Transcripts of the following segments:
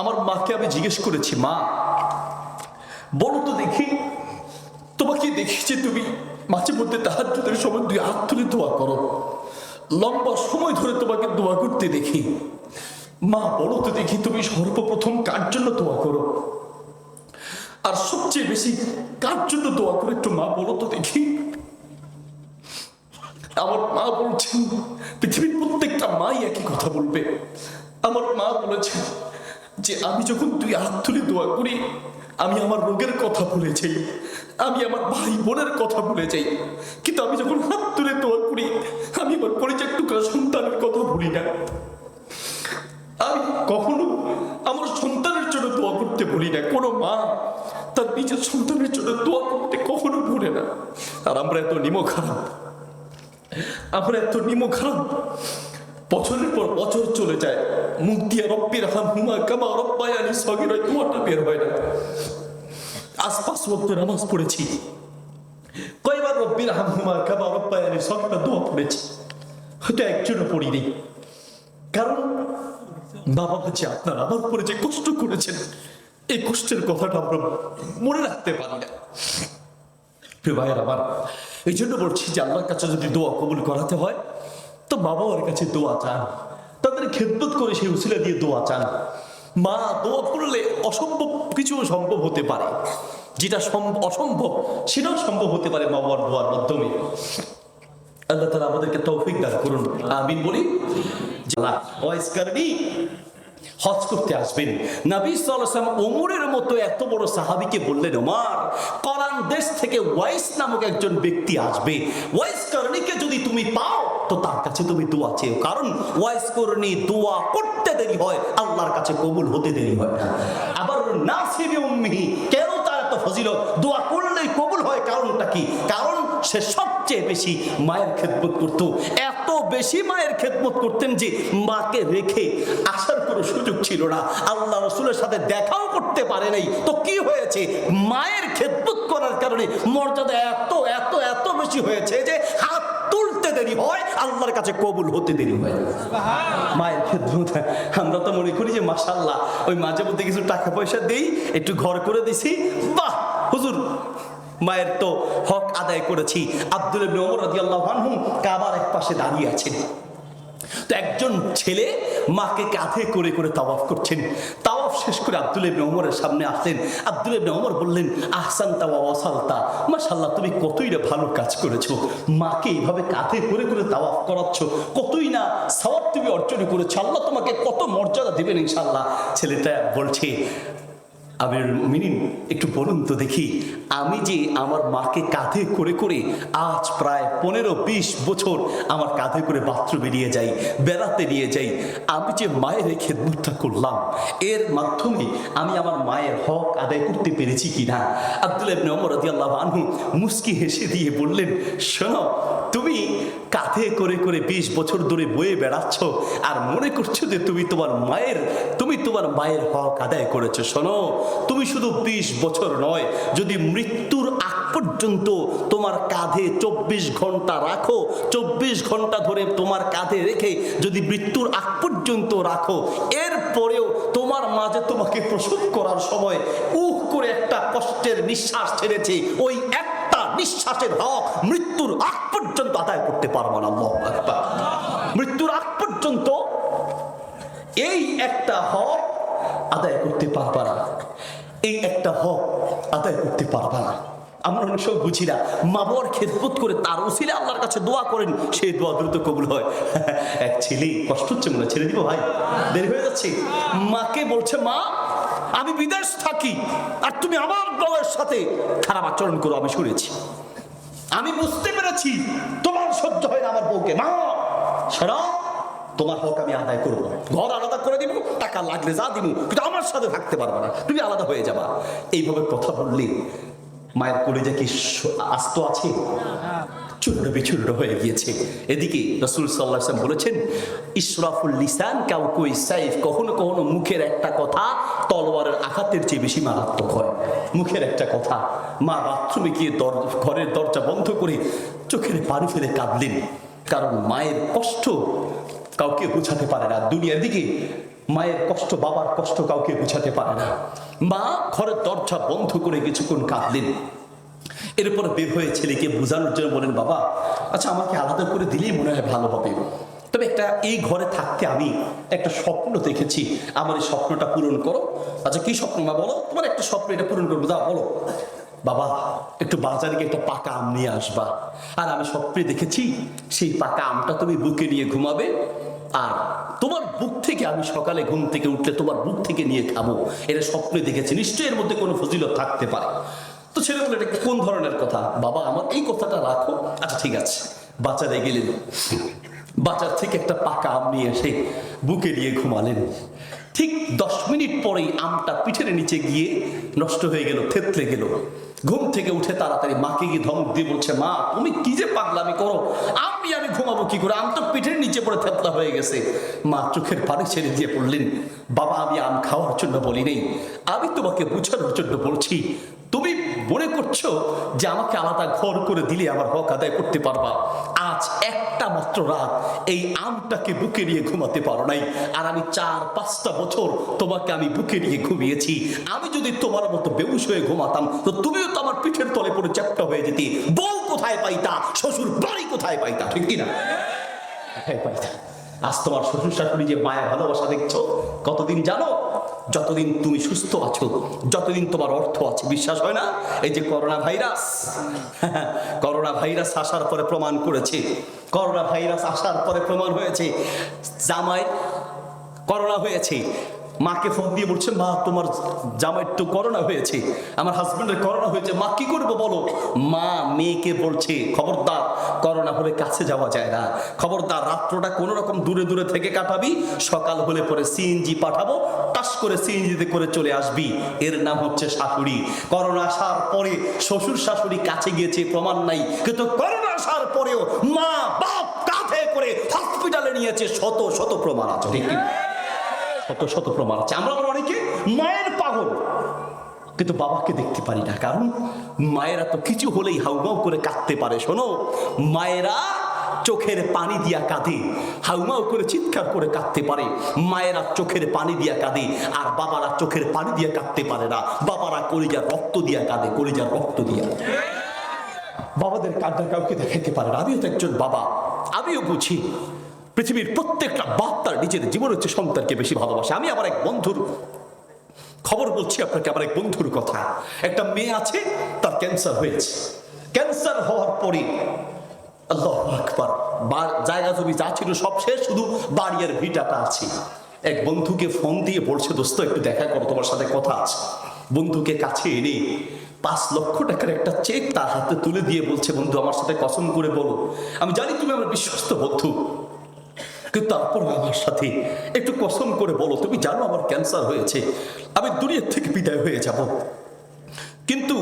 আমার মাকে আমি জিজ্ঞেস করেছি, মা, বলো তো দেখি, তোমাকে দেখেছি তুমি। মাঝে মধ্যে তাহার সময় দুই হাত তুলে দোয়া করো। লম্বা সময় ধরে তোমাকে দোয়া করতে দেখি। মা, বলো তো দেখি তুমি সর্বপ্রথম কার জন্য দোয়া করো? আর সবচেয়ে বেশি কার জন্য দোয়া করো একটু মা, বলো তো দেখি। আমার মা বলছেন, পৃথিবীর প্রত্যেকটা মাই একই কথা বলবে। আমার মা বলেছেন যে আমি যখন তুই হাত তুলে দোয়া করি, আমি আমার রোগের কথা ভুলে যাই, আমি আমার ভাই বোনের কথা ভুলে যাই। কিন্তু আমি যখন হাত তুলে দোয়া করি, আমি আমার পরিচয় টুকরা সন্তানের কথা ভুলি না। আমি কখনো আমার সন্তানের জন্য দোয়া করতে ভুলি না। কোনো মা তার নিজের সন্তানের জন্য দোয়া করতে কখনো ভুলে না। আর আমরা এত নিমক খারাপ আমরা এত নিমক খারাপ বছরের পর বছর চলে যায়। মুখ দিয়ে রব্বির হাম হুমা কামা রব্বায়ানি সগির দোয়াটা বের হয় না। আশপাশ মধ্যে নামাজ পড়েছি। কয়বার রব্বির হাম হুমা কামা রব্বায়ানি সগির দোয়া পড়েছি। হয়তো একজনও পড়িনি। কারণ বাবা হচ্ছে আপনার, আমার পরে যে কষ্ট করেছেন, এই কষ্টের কথাটা আমরা মনে রাখতে পারি না। প্রিয় ভাইয়ের আমার এই জন্য বলছি যে আল্লাহর কাছে যদি দোয়া কবুল করাতে হয় তো মা বাবার কাছে দোয়া চান। তাদের খেদমত করে সেই উসিলা দিয়ে দোয়া চান। মা, দোয়া করলে অসম্ভব কিছু সম্ভব হতে পারে। যেটা অসম্ভব, সেটাও সম্ভব হতে পারে মা বাবার দোয়ার মাধ্যমে। আল্লাহ তালা আমাদেরকে তৌফিক দান করুন। আমিন বলি। কারণী হজ করতে আসবেন। নবী সাল্লাম ওমরের মতো এত বড় সাহাবিকে বললেন, ওমর করান দেশ থেকে ওয়াইস নামক একজন ব্যক্তি আসবে। ওয়াইস করণীকে যদি তুমি পাও, তো তার কাছে তুমি দোয়া চেও কারণ ওয়াইস করণী দোয়া করতে দেরি হয়, আল্লাহর কাছে কবুল হতে দেরি হয় না। আবার নাসিবি উম্মিহি, কেন তার এত ফজিলত? দোয়া করলেই কবুল হয় কারণটা কি? কারণ সে সবচেয়ে বেশি মায়ের খেদমত করত। এত বেশি মায়ের খেদমত করতেন যে মাকে রেখে আসার কোনো সুযোগ ছিল না। আল্লাহ রসুলের সাথে দেখাও করতে পারে নাই। তো কি হয়েছে? মায়ের খেদমত করার কারণে মর্যাদা এত এত এত বেশি হয়েছে যে হাত তুলতে দেরি হয় আল্লাহর কাছে কবুল হতে দেরি হয়। মায়ের খেদমত আমরা তো মনে করি যে মাসাল্লাহ ওই মাঝে মধ্যে কিছু টাকা পয়সা দিই একটু ঘর করে দিছি মায়ের তো হক আদায় করেছি। আব্দুল কাবার এক পাশে দাঁড়িয়ে আছেন। তো একজন ছেলে মাকে কাঁধে করে করে তাওয়াফ করছেন। তাওয়াফ শেষ করে আব্দুল ইবনে ওমরের সামনে আসলেন। আব্দুল ইবনে ওমর বললেন আহসান তাওয়া ওয়াসালতা, মাশাআল্লাহ, তুমি কতই না ভালো কাজ করেছ। মাকে এইভাবে কাঁধে করে করে তাওয়াফ করাচ্ছ, কতই না সওয়াব তুমি অর্জন করেছ। আল্লাহ তোমাকে কত মর্যাদা দেবেন ইনশাআল্লাহ। ছেলেটা বলছে আমির মিনিন একটু বলুন তো দেখি, আমি যে আমার মাকে কাঁধে করে করে আজ প্রায় পনেরো বিশ বছর আমার কাঁধে করে বাথরুমে নিয়ে যাই, বেড়াতে নিয়ে যাই, আমি যে মায়ের এই খেদমতটা করলাম, এর মাধ্যমে আমি আমার মায়ের হক আদায় করতে পেরেছি কিনা? আব্দুল ইবনে ওমর রাদিয়াল্লাহু আনহু মুস্কি হেসে দিয়ে বললেন, শোনো তুমি কাঁধে করে করে বিশ বছর ধরে বয়ে বেড়াচ্ছ আর মনে করছ যে তুমি তোমার মায়ের, তুমি তোমার মায়ের হক আদায় করেছ। শোনো, তুমি শুধু বিশ বছর নয়, যদি মৃত্যুর আগ পর্যন্ত তোমার কাঁধে চব্বিশ ঘণ্টা রাখো, চব্বিশ ঘণ্টা ধরে তোমার কাঁধে রেখে যদি মৃত্যুর আগ পর্যন্ত রাখো, এরপরেও তোমার মাঝে তোমাকে প্রসব করার সময় উহ করে একটা কষ্টের নিঃশ্বাস ছেড়েছে, ওই একটা নিঃশ্বাসের হক মৃত্যুর আগ পর্যন্ত আদায় করতে পারব না। মৃত্যুর আগ পর্যন্ত এই একটা হক আদায় করতে পারবা না। এই একটা হক আদায় করতে পারবা না। আমরা অনেক সময় বুঝি না, মা বাবার খেদমত করে তার উসিলে আল্লাহর কাছে দোয়া করেন সেই দোয়া দ্রুত কবুল হয়। এক ছেলে, কষ্ট হচ্ছে মনে ছেড়ে দিব ভাই, দেরি হয়ে যাচ্ছে। মাকে বলছে, মা, আমি বিদেশ থাকি, আর তুমি আমার বাবার সাথে খারাপ আচরণ করো, আমি শুনেছি। আমি বুঝতে পেরেছি, তোমার সহ্য হয় না আমার বউকে। মা, সারা। তোমার হক আমি আদায় করব ঘর আলাদা করে দিব, টাকা লাগলে যা দিব কিন্তু আমার সাথে থাকতে পারবে না। তুমি আলাদা হয়ে যাবা। এইভাবে কথা বললে মায়ের কলেজে কি আস্ত আছে? চূর্ণ বিচূর্ণ হয়ে গিয়েছে। এদিকে রসুল সাল্লাহ বলেছেন ইসরাফুল লিসান কাউ কই সাইফ কখনো কখনো মুখের একটা কথা তলোয়ারের আঘাতের চেয়ে বেশি মারাত্মক হয়। মুখের একটা কথা, মা বাথরুমে গিয়ে ঘরের দরজা বন্ধ করে চোখের পানি ফেলে কাঁদলেন। কারণ মায়ের কষ্ট কাউকে বোঝাতে পারে না। দুনিয়ার দিকে মায়ের কষ্ট, বাবার কষ্ট কাউকে বোঝাতে পারে না। মা ঘরের দরজা বন্ধ করে কিছুক্ষণ কাঁদলেন। এরপর বের হয়ে ছেলেকে বোঝানোর জন্য বলেন, বাবা আচ্ছা আমাকে আলাদা করে দিলেই মনে হয় ভালো হবে। তবে একটা, এই ঘরে থাকতে আমি একটা স্বপ্ন দেখেছি। আমার এই স্বপ্নটা পূরণ করো। আচ্ছা কি স্বপ্ন মা, বলো? তোমার একটা স্বপ্ন এটা পূরণ করব যা বলো। বাবা, একটু বাজারে গিয়ে একটা পাকা আম নিয়ে আসবা। আর আমি স্বপ্নে দেখেছি, সেই পাকা আমটা তুমি বুকে নিয়ে ঘুমাবে, আর তোমার বুক থেকে আমি সকালে ঘুম থেকে উঠলে তোমার বুক থেকে নিয়ে খাব। এটা স্বপ্নে দেখেছি। নিশ্চয়ই এর মধ্যে কোনো ফজিলত থাকতে পারে। তো ছেলে বলে এটা কোন ধরনের কথা? বাবা, আমার এই কথাটা রাখো। আচ্ছা ঠিক আছে। বাজারে গেলেন বাজার থেকে একটা পাকা আম নিয়ে এসে বুকে নিয়ে ঘুমালেন। ঠিক দশ মিনিট পরেই আমটা পিঠের নিচে গিয়ে নষ্ট হয়ে গেল, থেতলে গেল। ঘুম থেকে উঠে তাড়াতাড়ি মাকে গিয়ে ধমক দিয়ে বলছে, মা, তুমি কি যে পাগলামি করো? আমি আমি ঘুমাবো কি করে? আম তো পিঠের নিচে পড়ে থেতলা হয়ে গেছে। মা চোখের পানি ছেড়ে দিয়ে পড়লেন বাবা, আমি আম খাওয়ার জন্য বলি নেই। আমি তোমাকে বুঝানোর জন্য বলছি, তুমি মনে করছ যে আমাকে আলাদা ঘর করে দিলে আমার হক আদায় করতে পারবা? আজ একটা মাত্র রাত, এই আমটাকে বুকে নিয়ে ঘুমাতে পারো নাই। আর আমি চার, পাঁচটা বছর তোমাকে আমি বুকে নিয়ে ঘুমিয়েছি। আমি যদি তোমার মতো বেউস হয়ে ঘুমাতাম, তো তুমিও তো আমার পিঠের তলে পড়ে চ্যাপটা হয়ে যেতি। বউ কোথায় পাইতা? শ্বশুর বাড়ি কোথায় পাইতা? ঠিক কিনা? কোথায় পাইতা। আজ তোমার শ্বশুর শাশুড়ি যে মায়া ভালোবাসা দেখছ, কতদিন জানো? যতদিন তুমি সুস্থ আছো, যতদিন তোমার অর্থ আছে, বিশ্বাস হয় না? এই যে করোনা ভাইরাস করোনা ভাইরাস আসার পরে প্রমাণ করেছে, করোনা ভাইরাস আসার পরে প্রমাণ হয়েছে, জামাই করোনা হয়েছে মাকে ফোন দিয়ে বলছে মা, তোমার জামাই একটু করোনা হয়েছে, আমার হাজবেন্ডের করোনা হয়েছে, মা কি করব বলো? মা, মেয়েকে বলছে, খবরদার, করোনা হলে কাছে যাওয়া যায় না। খবরদার, রাত্রটা কোনো রকম দূরে দূরে থেকে কাটাবি, সকাল হলে পরে সিএনজি পাঠাবো, টাস করে সিএনজিতে করে চলে আসবি। এর নাম হচ্ছে শাশুড়ি। করোনা আসার পরে শ্বশুর শাশুড়ি কাছে গিয়েছে, প্রমাণ নাই। কিন্তু করোনা আসার পরেও মা বাপ কাঁধে করে হসপিটালে নিয়েছে শত শত প্রমাণ আছে, ঠিক? শত শত প্রমাণ আছে। আমরা আবার অনেকে মায়ের পাগল। কিন্তু বাবাকে দেখতে পারি না, কারণ মায়েরা তো কিছু হলেই হাউমাউ করে কাঁদতে পারে, শোনো। মায়েরা চোখের পানি দিয়া কাঁদে, হাউমাউ করে চিৎকার করে কাঁদতে পারে। মায়েরা চোখের পানি দিয়া কাঁদে, আর বাবারা চোখের পানি দিয়া কাঁদতে পারে না। বাবারা কলিজার রক্ত দিয়া কাঁদে, কলিজার রক্ত দিয়া। বাবাদের কাঁদা কাউকে দেখাইতে পারে না। আমিও তো একজন বাবা। আমিও বুঝি। পৃথিবীর প্রত্যেকটা বাপ নিজের জীবন হচ্ছে সন্তানকে বেশি ভালোবাসে। আমি আমার এক বন্ধুর খবর বলছি আপনাকে আমার এক বন্ধুর কথা। একটা মেয়ে আছে, তার ক্যান্সার হয়েছে। ক্যান্সার হওয়ার পরে আল্লাহ আকবার জায়গা জমি যা ছিল সব শেষ, শুধু বাড়ি আর ভিটাটা আছে। এক বন্ধুকে ফোন দিয়ে বলছে, দোস্ত, একটু দেখা করো, তোমার সাথে কথা আছে। বন্ধুকে কাছে এনে পাঁচ লক্ষ টাকার একটা চেক তার হাতে তুলে দিয়ে বলছে, বন্ধু, আমার সাথে কসম করে বলো। আমি জানি তুমি আমার বিশ্বস্ত বন্ধু। কিন্তু তারপর আমার সাথে একটু কসম করে বলো, তুমি জানো আমার ক্যান্সার হয়েছে। আমি দুনিয়ার থেকে বিদায় হয়ে যাব। কিন্তু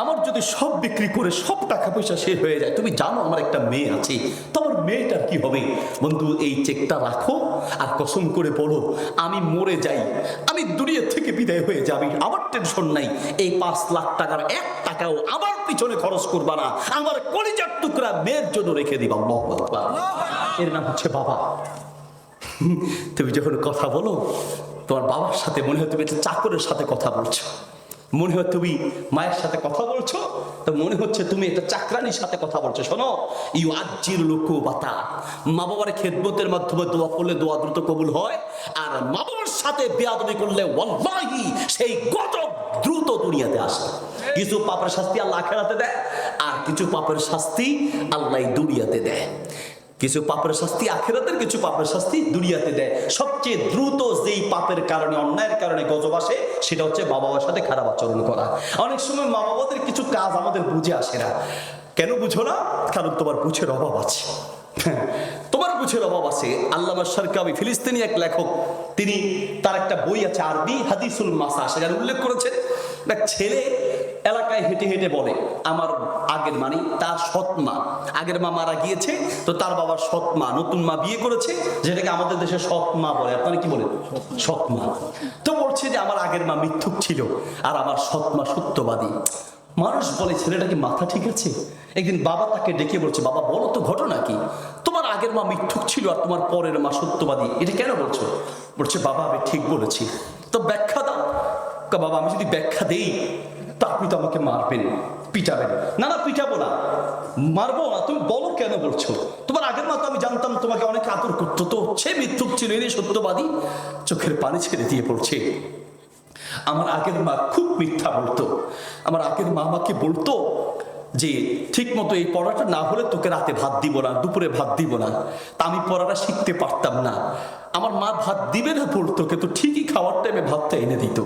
আমার যদি সব বিক্রি করে সব টাকা পয়সা শেষ হয়ে যায়, তুমি জানো আমার একটা মেয়ে আছে, তো আমার মেয়েটার কি হবে? বন্ধু, এই চেকটা রাখো আর কসম করে বলো, আমি মরে যাই, আমি দুনিয়ার থেকে বিদায় হয়ে যাবি আমার টেনশন নাই, এই পাঁচ লাখ টাকার এক টাকাও আমার পিছনে খরচ করবা না, আমার কলিজার টুকরা মেয়ের জন্য রেখে দিবা। এর নাম হচ্ছে বাবা। তুমি যখন কথা বলো, তোমার বাবার সাথে মনে হয় তুমি একটা চাকরের সাথে কথা বলছো। মনে হয় তুমি মায়ের সাথে কথা বলছো? তো মনে হচ্ছে তুমি একটা চাকরানির সাথে কথা বলছো। শোনো, ইউ আজির লোক বাতা মা বাবার খেদমতের মাধ্যমে দোয়া করলে দোয়া দ্রুত কবুল হয়, আর মা বাবার সাথে বেয়াদবি করলে ওয়াল্লাহি সেই গজব দ্রুত দুনিয়াতে আসে। কিছু পাপের শাস্তি আল্লাহ আখেরাতে দেয়, আর কিছু পাপের শাস্তি আল্লাহ দুনিয়াতে দেয়। কিছু পাপের শাস্তি আখেরাতের কিছু পাপের শাস্তি দুনিয়াতে দেয়। সবচেয়ে দ্রুত যেই পাপের কারণে, অন্যায়ের কারণে গজব আসে, সেটা হচ্ছে মা বাবার সাথে খারাপ আচরণ করা। অনেক সময় মা বাবাদের কিছু কাজ আমাদের বুঝে আসে না। কেন বুঝো না? কারণ তোমার বুঝের অভাব আছে। তোমার বুঝের অভাব আছে। আল্লামা সরকাবি ফিলিস্তিনি এক লেখক, তিনি তার একটা বই আছে আরবি হাদিসুল মাসা সেখানে উল্লেখ করেছেন ছেলে এলাকায় হেঁটে হেঁটে বলে, আমার আগের মানে তার সৎ মা। আগের মা মারা গিয়েছে, তো তার বাবার সৎ মা, নতুন মা বিয়ে করেছে, যেটাকে আমাদের দেশে সৎ মা বলে। আপনারা কি বলেন? সৎ মা। তো বলছে যে, আমার আগের মা মিথ্যুক ছিল, আর আমার সৎ মা সত্যবাদী। মানুষ বলে, ছেলেটা কি মাথা ঠিক আছে? একদিন বাবা তাকে ডেকে বলছে, বাবা, বলো তো, ঘটনা কি? তোমার আগের মা মিথ্যুক ছিল, আর তোমার পরের মা সত্যবাদী? এটা কেন বলছো? বলছে, বাবা, আমি ঠিক বলেছি। তো ব্যাখ্যা দাও। বাবা, আমি যদি ব্যাখ্যা দেই আপনি তো আমাকে মারবেন, পিটাবেন। না না, পিটাবো না। মারবো না, তুমি বলো কেন বলছো? তোমার আগের মা তো আমি জানতাম তোমাকে অনেক আদর করতো, তো সে মিথ্যুক ছিল, এনে সত্যবাদী চোখের পানি ছেড়ে দিয়ে পড়ছে আমার আগের মা খুব মিথ্যা বলতো। আমার আগের মা আমাকে বলতো যে ঠিক মতো এই পড়াটা না হলে তোকে রাতে ভাত দিব না, দুপুরে ভাত দিব না। তা আমি পড়াটা শিখতে পারতাম না। আমার মা ভাত দিবে না বলতো, কিন্তু ঠিকই খাওয়ার টাইমে ভাতটা এনে দিত।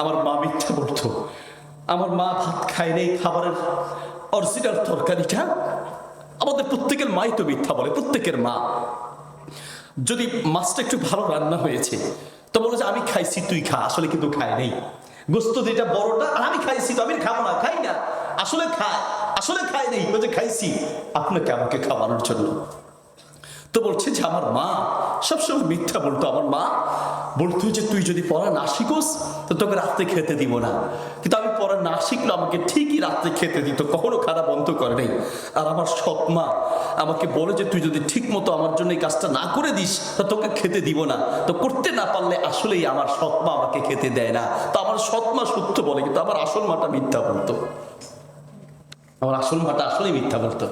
আমার মা মিথ্যা বলতো। আমার মা ভাত খায় নেই, খাবারের অরিজিনাল তরকারিটা আমাদের প্রত্যেকের মাই তো মিথ্যা বলে, প্রত্যেকের মা। যদি মাছটা একটু ভালো রান্না হয়েছে, তো বলো যে আমি খাইছি, তুই খা, আসলে কিন্তু খায় নেই। গোস্ত যেটা বড়টা, আর আমি খাইছি তো, আমি খাব না, খাই না। আসলে খায় আসলে খায় নেই বলছে খাইছি, আপনাকে আমাকে খাওয়ানোর জন্য। তো বলছে যে আমার মা সবসময় মিথ্যা বলতো, আমার মা বলতো যে তুই যদি পড়া না শিখোস, তো তোকে রাত্রে খেতে দিব না। কিন্তু আমি পড়া না শিখলে আমাকে ঠিকই রাত্রে খেতে দিত, কখনো খারাপ বন্ধ করে নেই। আর আমার সৎ মা আমাকে বলে যে, তুই যদি ঠিক মতো আমার জন্য এই কাজটা না করে দিস, তো তোকে খেতে দিব না। তো করতে না পারলে আসলেই আমার সৎ মা আমাকে খেতে দেয় না। তো আমার সৎ মা সত্য বলে, কিন্তু আমার আসল মাটা মিথ্যা বলতো। আমার আসল মাটা আসলেই মিথ্যা বলতো।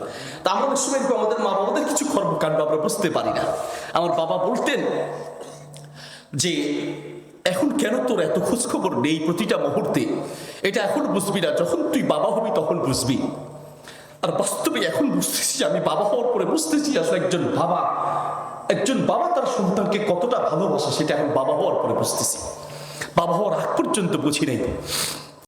তা আমরা অনেক সময় আমাদের মা বাবাদের কিছু কর্মকাণ্ড আমরা বুঝতে পারি না। আমার বাবা বলতেন যে এখন কেন তোর এত খোঁজখবর নেই প্রতিটা মুহূর্তে? এটা এখন বুঝবি না। যখন তুই বাবা হবি, তখন বুঝবি। আর বাস্তবে এখন বুঝতেছি আমি বাবা হওয়ার পরে বুঝতেছি আসলে একজন বাবা একজন বাবা তার সন্তানকে কতটা ভালোবাসে, সেটা এখন বাবা হওয়ার পরে বুঝতেছি। বাবা হওয়ার আগ পর্যন্ত বুঝি নাই।